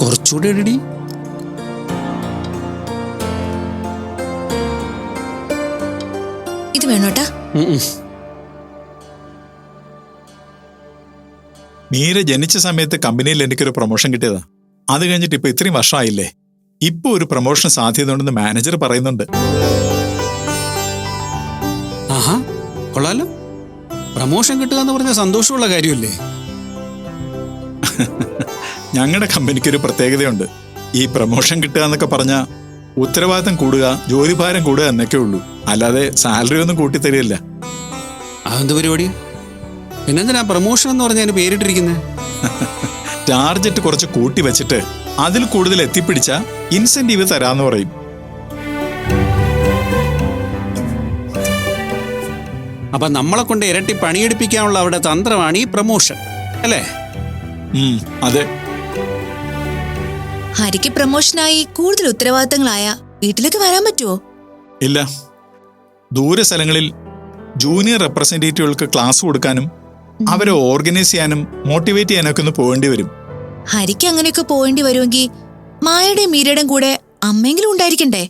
കുറച്ചുകൂടെ ഇടടി ഇത് വേണോട്ടാ. മീര ജനിച്ച സമയത്ത് കമ്പനിയിൽ എനിക്കൊരു പ്രൊമോഷൻ കിട്ടിയതാ. അത് കഴിഞ്ഞിട്ട് ഇപ്പൊ ഇത്രയും വർഷമായില്ലേ ഇപ്പൊ ഒരു പ്രൊമോഷൻ സാധ്യത ഉണ്ടെന്ന് മാനേജർ പറയുന്നുണ്ട്. ആഹാ കൊള്ളാലോ. പ്രൊമോഷൻ കിട്ടുക എന്ന് പറഞ്ഞ സന്തോഷമുള്ള കാര്യമല്ലേ? ഞങ്ങളുടെ കമ്പനിക്ക് ഒരു പ്രത്യേകതയുണ്ട്. ഈ പ്രമോഷൻ കിട്ടുക എന്നൊക്കെ പറഞ്ഞാൽ ഉത്തരവാദിത്തം കൂടുക ജോലിഭാരം കൂടുക എന്നൊക്കെ ഉള്ളൂ. അല്ലാതെ സാലറി ഒന്നും കൂട്ടിത്തരില്ല അതെന്ത് പരിപാടി? പിന്നെന്തിനാ പ്രമോഷൻ എന്ന് പറഞ്ഞാൽ അതിന് പേരിട്ടിരിക്കുന്നത് ടാർജറ്റ് കുറച്ച് കൂട്ടി വെച്ചിട്ട് അതിൽ കൂടുതൽ എത്തിപ്പിടിച്ച ഇൻസെന്റീവ് തരാന്ന് പറയും. അപ്പൊ നമ്മളെ കൊണ്ട് ഇരട്ടി പണിയെടുപ്പിക്കാനുള്ള അവിടെ തന്ത്രമാണ് ഈ പ്രമോഷൻ അല്ലേ? അതെ. ഹരിക്ക് പ്രമോഷനായി കൂടുതൽ ഉത്തരവാദിത്തങ്ങളായ വീട്ടിലേക്ക് വരാൻ പറ്റുമോ ഇല്ല. ദൂര സ്ഥലങ്ങളിൽ ജൂനിയർ റെപ്രസെന്റേറ്റീവുകൾക്ക് ക്ലാസ് കൊടുക്കാനും അവരെ ഓർഗനൈസ് ചെയ്യാനും മോട്ടിവേറ്റ് ചെയ്യാനൊക്കെ ഒന്ന് പോകേണ്ടി വരും. ഹരിക്ക് അങ്ങനെയൊക്കെ പോകേണ്ടി വരുമെങ്കിൽ മായയുടെയും മീരയുടെയും കൂടെ അമ്മയെങ്കിലും ഉണ്ടായിരിക്കണ്ടേ?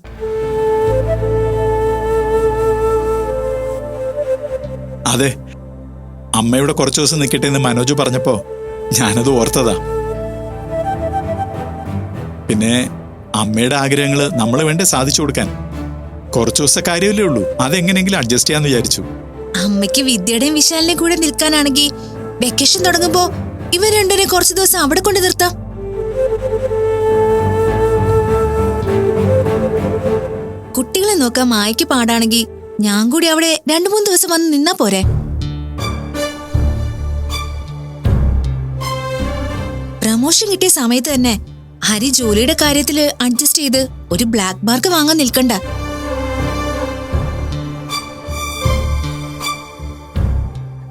അതെ. അമ്മയുടെ കുറച്ചു ദിവസം നിൽക്കട്ടെ എന്ന് മനോജ് പറഞ്ഞപ്പോ ഞാനത് ഓർത്തതാ. പിന്നെ അമ്മയുടെ ആഗ്രഹങ്ങൾ നമ്മൾ വേണ്ടേ സാധിച്ചു കൊടുക്കാൻ. കുറച്ചു ദിവസത്തെ കാര്യമല്ലേ ഉള്ളൂ. അതെങ്ങനെയെങ്കിലും അഡ്ജസ്റ്റ് ചെയ്യാന്ന് വിചാരിച്ചു. അമ്മയ്ക്ക് വിദ്യയുടെയും വിശാലിന്റെയും കൂടെ നിൽക്കാനാണെങ്കിൽ വെക്കേഷൻ തുടങ്ങുമ്പോ ഇവർ രണ്ടുപേരെ കുറച്ചു ദിവസം അവിടെ കൊണ്ട് നിർത്താം. കുട്ടികളെ നോക്കാൻ മായക്ക് പാടാണെങ്കിൽ ഞാൻ കൂടി അവിടെ രണ്ടു മൂന്ന് ദിവസം വന്ന് നിന്നാ പോരെ. പ്രമോഷൻ കിട്ടിയ സമയത്ത് തന്നെ ഹരി ജോലിയുടെ കാര്യത്തിൽ അഡ്ജസ്റ്റ് ചെയ്ത് ഒരു ബ്ലാക്ക് മാർക്ക് വാങ്ങാൻ നിൽക്കണ്ട.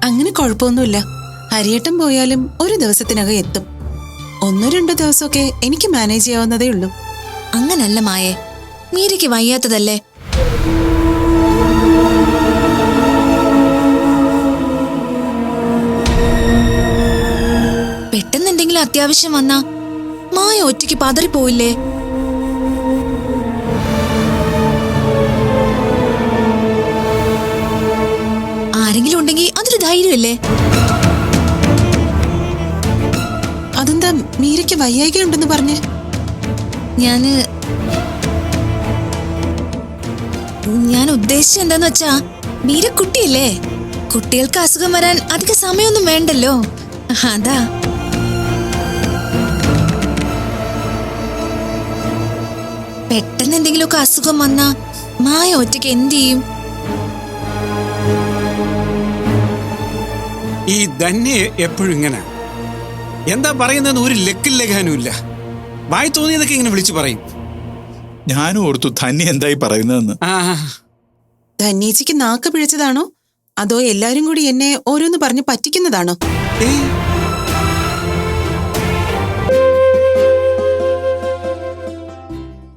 അങ്ങനെ കുഴപ്പമൊന്നുമില്ല. ഹരിയേട്ടൻ പോയാലും ഒരു ദിവസത്തിനകം എത്തും. ഒന്നോ രണ്ടോ ദിവസമൊക്കെ എനിക്ക് മാനേജ് ചെയ്യാവുന്നതേ ഉള്ളൂ. അങ്ങനല്ല മായേ. മീരയ്ക്ക് വയ്യാത്തതല്ലേ? പെട്ടെന്ന് എന്തെങ്കിലും അത്യാവശ്യം വന്നാ മായ ഒറ്റയ്ക്ക് പതറിപ്പോയില്ലേ ആരെങ്കിലും ഉണ്ടെങ്കിൽ അതൊരു ധൈര്യമല്ലേ? അതെന്താ മീരയ്ക്ക് വയ്യായിക ഉണ്ടെന്ന് പറഞ്ഞ്? ഞാൻ ഞാൻ ഉദ്ദേശിച്ച എന്താന്ന് വെച്ചാ മീര കുട്ടിയല്ലേ? കുട്ടികൾക്ക് അസുഖം വരാൻ അധിക സമയമൊന്നും വേണ്ടല്ലോ. അതാ. പെട്ടെന്ന് എന്തെങ്കിലുമൊക്കെ അസുഖം വന്നാ മായ ഒറ്റയ്ക്ക് എന്ത് ചെയ്യും? ഈ ധന്യ എപ്പോഴും ഇങ്ങനെ. എന്താ പറയുന്നത് ഒരു ലക്കിൽ ലഗാനുമില്ല വായി തോന്നിയതൊക്കെ ഇങ്ങനെ വിളിച്ചു പറയും. ഞാനും ഓർത്തു ധന്യ എന്തായി പറയുന്നതെന്ന്. ആ. ധന്യേച്ചിക്ക് നാക്ക് പിഴച്ചതാണോ? അതോ എല്ലാരും കൂടി എന്നെ ഓരോന്ന് പറഞ്ഞ് പറ്റിക്കുന്നതാണോ? ഏയ്